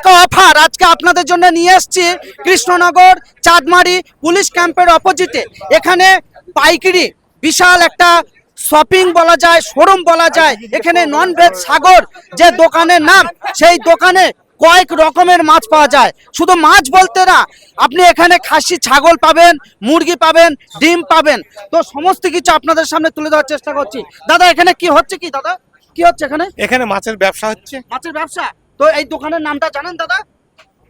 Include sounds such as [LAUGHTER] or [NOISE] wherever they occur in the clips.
ধামাকা অফার আজকে আপনাদের জন্য নিয়ে এসেছি। কৃষ্ণনগর চাঁদমারি পুলিশ ক্যাম্পের অপোজিটে। এখানে পাইকারি বিশাল একটা শপিং বলা যায় শোরুম বলা যায়। এখানে নন ভেজ সাগর যে দোকানের নাম সেই দোকানে কয়েক রকমের মাছ পাওয়া যায়। শুধু মাছ বলতে না আপনি এখানে খাসি ছাগল পাবেন মুরগি পাবেন ডিম পাবেন। তো সমস্ত কিছু আপনাদের সামনে তুলে দেওয়ার চেষ্টা করছি। দাদা এখানে কি হচ্ছে কি দাদা? কি হচ্ছে এখানে? এখানে মাছের ব্যবসা হচ্ছে। মাছের ব্যবসা? তো এই দোকানের নামটা জানেন দাদা?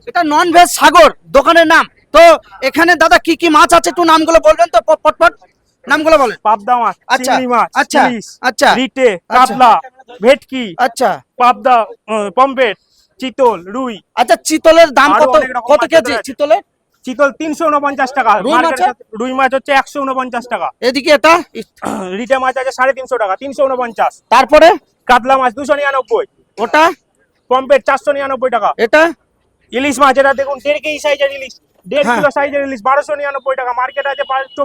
এটা নন ভেজ সাগর দোকানের নাম। তো এখানে দাদা কি কি মাছ আছে একটু নামগুলো বলবেন তো পট পট পট নামগুলো বলেন। পাবদা মাছ আচ্ছা, মাছ আচ্ছা, আচ্ছা, রিটে আচ্ছা। কাতলা ভেটকি আচ্ছা। পাবদা পম্পেট চিতল রুই। আচ্ছা চিতলের দাম কত কত কেজি। চিতলের? চিতল তিনশো উনপঞ্চাশ টাকা রুই মাছ হচ্ছে একশো উনপঞ্চাশ টাকা। এদিকে এটা? [CLEARS THROAT] রিটে মাছ আছে সাড়ে তিনশো টাকা তিনশো উনপঞ্চাশ। তারপরে? কাতলা মাছ দুশো নিরানব্বই। ওটা? পম্পেট চারশো নিরানব্বই টাকা। এটা? ইলিশ মাছ এটা দেখুন দেড় কেজি সাইজের ইলিশ। দেড় হ্যাঁ। কিলো সাইজের ইলিশ বারোশো নিরানব্বই টাকা। মার্কেট আছে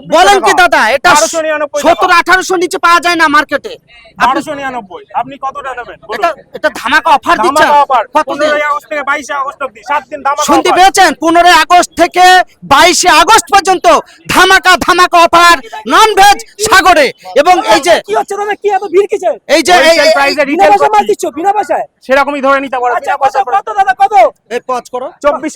বলেন কি দাদা এটা বারোশো নিরানব্বই সত্তর আঠারোশো নিচে পাওয়া যায় না মার্কেটে বারোশো নিরানব্বই। আপনি কতটা দেবেন? এটা এটা ধামাকা অফার দিচ্ছেন? কত দিন? আগস্ট থেকে বাইশে আগস্ট অব্দি সাত দিন ধামাকা শুনতে পেয়েছেন? পনেরোই আগস্ট থেকে বাইশে আগস্ট পর্যন্ত ধামাকা ধামাকা অফার নন ভেজ সাগরে। এবং এই যে কি হচ্ছে দাদা কি এত ভিড় কিছে এই যে এই- বিনা। দিচ্ছ পয়সায়। সেরকমই ধরে নিতে পারো আচ্ছা কত দাদা কত? এই পজ করো। চব্বিশশো